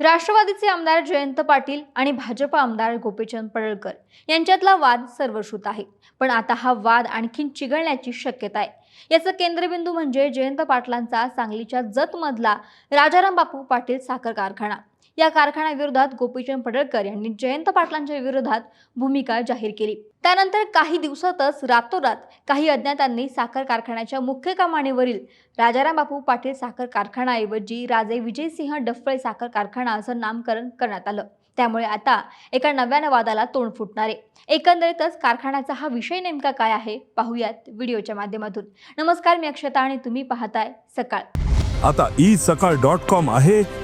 राष्ट्रवादीचे आमदार जयंत पाटील आणि भाजप आमदार गोपीचंद पडळकर यांच्यातला वाद सर्वश्रुत आहे. पण आता हा वाद आणखीन चिघळण्याची शक्यता आहे. याचं केंद्रबिंदू म्हणजे जयंत पाटलांचा सांगलीच्या जतमधला राजाराम बापू पाटील साखर कारखाना. या कारखान्याविरोधात गोपीचंद पडळकर यांनी जयंत पाटलांच्या विरोधात भूमिका जाहीर केली. त्यानंतर काही दिवसातच रातोरात काही अज्ञातांनी साखर कारखान्याच्या मुख्य कमाणीवरील राजाराम बापू पाटील साखर कारखानाऐवजी राजे विजयसिंह डफळे साखर कारखाना असं नामकरण करण्यात आलं. त्यामुळे आता एका नव्यानं वादाला तोंड फुटणार आहे. एकंदरीतच कारखान्याचा हा विषय नेमका काय आहे पाहूयात व्हिडिओच्या माध्यमातून. नमस्कार मी अक्षता आणि तुम्ही पाहताय सकाळ. आता ई सकाळ डॉट कॉम आहे.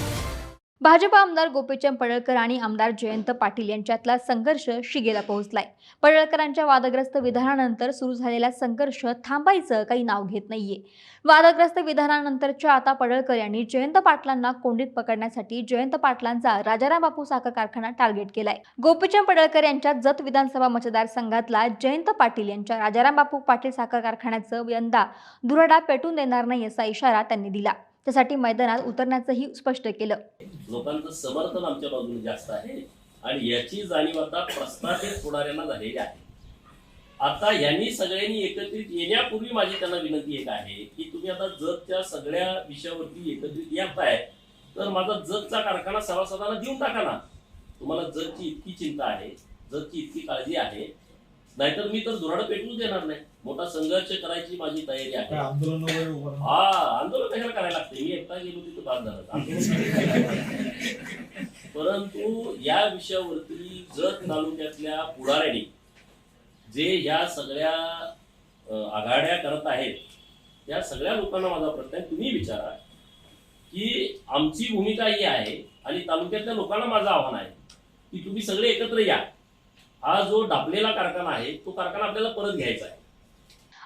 भाजप आमदार गोपीचंद पडळकर आणि आमदार जयंत पाटील यांच्यातला संघर्ष शिगेला पोहोचलाय. पडळकरांच्या वादग्रस्त विधानानंतर सुरू झालेला संघर्ष थांबायचं काही नाव घेत नाहीये. वादग्रस्त विधानानंतरच्या आता पडळकर यांनी जयंत पाटलांना कोंडीत पकडण्यासाठी जयंत पाटलांचा राजाराम बापू साखर कारखाना टार्गेट केलाय. गोपीचंद पडळकर यांच्या जत विधानसभा मतदारसंघातला जयंत पाटील यांच्या राजाराम बापू पाटील साखर कारखान्याचं यंदा दुराडा पेटून देणार नाही असा इशारा त्यांनी दिला. त्यासाठी मैदानात उतरण्याचंही स्पष्ट केलं. लोकांचं समर्थन आमच्या बाजूने जास्त आहे आणि याची जाणीव आता प्रस्थापित पुढाऱ्यांना झालेली आहे. आता यांनी सगळ्यांनी एकत्रित येण्यापूर्वी माझी त्यांना विनंती एक आहे की तुम्ही आता जगच्या सगळ्या विषयावरती एकत्रित येताय तर माझा जगचा कारखाना सभासदांना देऊन टाका ना. तुम्हाला जगची इतकी चिंता आहे जगची इतकी काळजी आहे. नाहीतर मी तर धुराड पेटवूच देणार नाही. मोठा संघर्ष करायची माझी तयारी आहे. आंदोलन? हा आंदोलन कशाला करायला लागते? मी एकटा गेलो तिथं बाद झालं. परंतु या विषयावरती जत तालुक्यातल्या पुढाऱ्यांनी जे ह्या सगळ्या आघाड्या करत आहेत त्या सगळ्या लोकांना माझा प्रश्न आहे तुम्ही विचारा की आमची भूमिका ही आहे आणि तालुक्यातल्या लोकांना माझं आव्हान आहे की तुम्ही सगळे एकत्र या. हा जो डाबलेला कारखाना आहे तो कारखाना आपल्याला परत घ्यायचा आहे.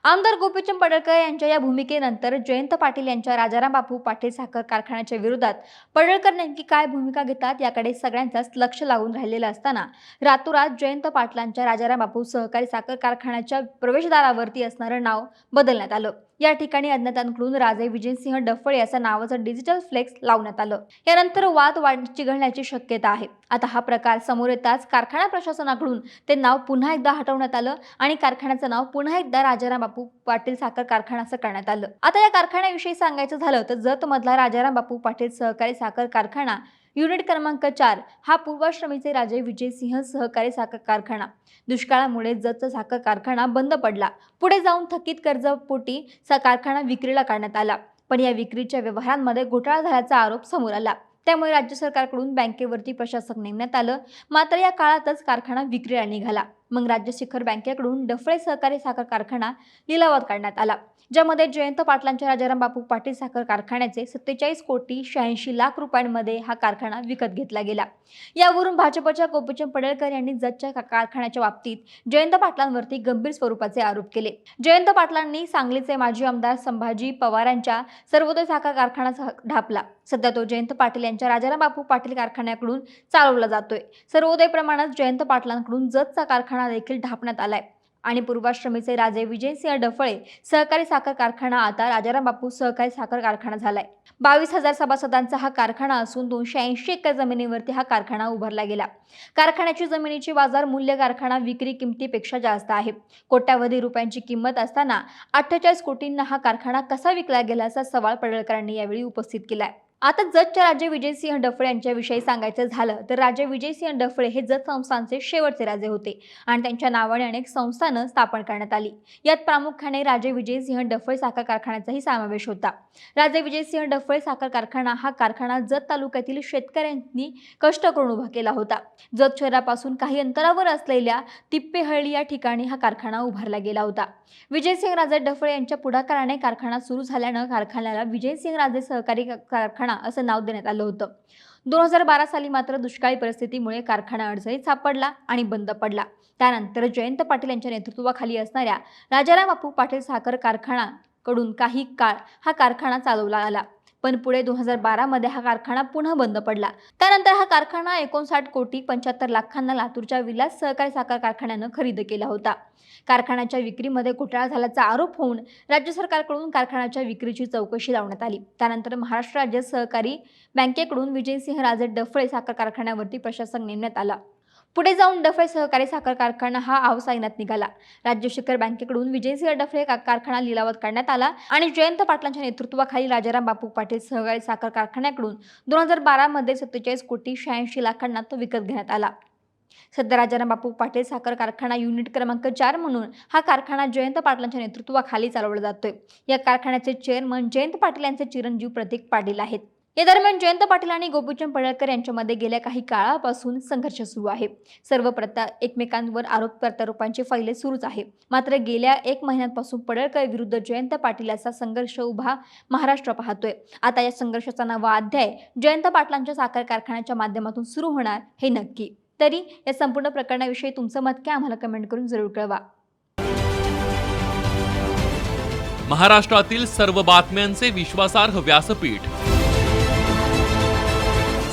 आमदार गोपीचंद पडळकर यांच्या या भूमिकेनंतर जयंत पाटील यांच्या राजाराम बापू पाटील साखर कारखान्याच्या विरोधात पडळकर नेमकी काय भूमिका घेतात याकडे सगळ्यांचाच लक्ष लागून राहिलेलं असताना रातोरात जयंत पाटलांच्या राजाराम बापू सहकारी साखर कारखान्याच्या प्रवेशद्वारावरती असणारं नाव बदलण्यात आलं. या ठिकाणी अज्ञातांकडून राजे विजयसिंह डफळे असं नावाचं डिजिटल फ्लेक्स लावण्यात आलं. यानंतर वाद वाढ चिघळण्याची शक्यता आहे. आता हा प्रकार समोर येताच कारखाना प्रशासनाकडून ते नाव पुन्हा एकदा हटवण्यात आलं आणि कारखान्याचं नाव पुन्हा एकदा राजाराम बापू पाटील साखर कारखाना असं करण्यात आलं. आता या कारखान्याविषयी सांगायचं झालं तर जत मधला राजाराम बापू पाटील सहकारी साखर कारखाना युनिट क्रमांक चार हा पूर्वाश्रमीचे राजे विजयसिंह सहकारी साखर कारखाना. दुष्काळामुळे जतचा साखर कारखाना बंद पडला. पुढे जाऊन थकीत कर्जपोटी कारखाना विक्रीला काढण्यात आला. पण या विक्रीच्या व्यवहारांमध्ये घोटाळा झाल्याचा आरोप समोर आला. त्यामुळे राज्य सरकारकडून बँकेवरती प्रशासक नेमण्यात आलं. मात्र या काळातच कारखाना विक्रीला निघाला. मग राज्य शिखर बँकेकडून डफळे सहकारी साखर कारखाना लिलावात काढण्यात आला ज्यामध्ये जयंत पाटलांच्या राजाराम बापू पाटील साखर कारखान्याचे सत्तेचाळीस कोटी शहाऐंशी लाख रुपयांमध्ये हा कारखाना विकत घेतला गेला. यावरून भाजपच्या गोपीचंद पडळकर यांनी जतच्या कारखान्याच्या बाबतीत जयंत पाटलांवरती गंभीर स्वरूपाचे आरोप केले. जयंत पाटलांनी सांगलीचे माजी आमदार संभाजी पवारांच्या सर्वोदय साखर कारखाना ढापला. सध्या तो जयंत पाटील यांच्या राजाराम बापू पाटील कारखान्याकडून चालवला जातोय. सर्वोदय प्रमाणात जयंत पाटलांकडून जतचा कारखाना देखील ढापण्यात आलाय. आणि पूर्वाश्रमीचे राजे विजयसिंह डफळे सहकारी साखर कारखाना आता राजाराम बापू सहकारी साखर कारखाना झालाय. बावीस हजार सभासदांचा हा कारखाना असून दोनशे ऐंशी एकर जमिनीवरती हा कारखाना उभारला गेला. कारखान्याची जमिनीची बाजार मूल्य कारखाना विक्री किमतीपेक्षा जास्त आहे. कोट्यावधी रुपयांची किंमत असताना अठ्ठेचाळीस कोटींना हा कारखाना कसा विकला गेला असा सवाल पडळकरांनी यावेळी उपस्थित केलाय. आता जतच्या राजे विजयसिंह डफळे यांच्याविषयी सांगायचं झालं तर राजे विजयसिंह डफळे हे जत संस्थांचे शेवटचे राजे होते आणि त्यांच्या नावाने अनेक संस्थानं स्थापन करण्यात आली. यात प्रामुख्याने राजे विजयसिंह डफळे साखर कारखान्याचाही समावेश होता. राजे विजयसिंह डफळे साखर कारखाना हा कारखाना जत तालुक्यातील शेतकऱ्यांनी कष्ट करून उभा केला होता. जत शहरापासून काही अंतरावर असलेल्या तिप्पेहळ्ळी या ठिकाणी हा कारखाना उभारला गेला होता. विजयसिंह राजे डफळे यांच्या पुढाकाराने कारखाना सुरू झाल्यानं कारखान्याला विजयसिंह राजे सहकारी कारखाना कारखाना असं नाव देण्यात आलं होतं. दोन हजार बारा साली मात्र दुष्काळी परिस्थितीमुळे कारखाना अडचणीत सापडला आणि बंद पडला. त्यानंतर जयंत पाटील यांच्या नेतृत्वाखाली असणाऱ्या राजाराम बापू पाटील साखर कारखाना कडून काही काळ हा कारखाना चालवला आला. पण पुढे दोन हजार बारामध्ये हा कारखाना पुन्हा बंद पडला. त्यानंतर हा कारखाना एकोणसाठ कोटी पंच्याहत्तर लाखांना लातूरच्या विलास सहकारी साखर कारखान्यानं खरेदी केला होता. कारखान्याच्या विक्रीमध्ये घोटाळा झाल्याचा आरोप होऊन राज्य सरकारकडून कारखान्याच्या विक्रीची चौकशी लावण्यात आली. त्यानंतर महाराष्ट्र राज्य सहकारी बँकेकडून विजयसिंह राजे डफळे साखर कारखान्यावरती प्रशासक नेमण्यात आला. पुढे जाऊन डफळे सहकारी साखर कारखाना हा आवसायनात निघाला. राज्य शिखर बँकेकडून विजयसिंह डफळे का- कारखाना लिलावात काढण्यात आला आणि जयंत पाटलांच्या नेतृत्वाखाली राजाराम बापू पाटील सहकारी साखर कारखान्याकडून दोन हजार बारामध्ये सत्तेचाळीस कोटी शहाऐंशी लाखांना तो विकत घेण्यात आला. सध्या राजाराम बापू पाटील साखर कारखाना युनिट क्रमांक चार म्हणून हा कारखाना जयंत पाटलांच्या नेतृत्वाखाली चालवला जातोय. या कारखान्याचे चेअरमन जयंत पाटील यांचे चिरंजीव प्रतीक पाटील आहेत. या दरम्यान जयंत पाटील आणि गोपीचंद पडळकर यांच्यामध्ये गेल्या काही काळापासून संघर्ष सुरू आहे. सर्व प्रता एकमेकांवर आरोप प्रत्यारोपांचे फैले सुरूच आहे. मात्र गेल्या एक महिन्यांपासून पडळकर विरुद्ध जयंत पाटील याचा संघर्ष उभा महाराष्ट्र पाहतोय. आता या संघर्षाचा नवा अध्याय जयंत पाटलांच्या साखर कारखान्याच्या माध्यमातून सुरू होणार हे नक्की. तरी या संपूर्ण प्रकरणाविषयी तुमचं मत काय आम्हाला कमेंट करून जरूर कळवा. महाराष्ट्रातील सर्व बातम्यांचे विश्वासार्ह व्यासपीठ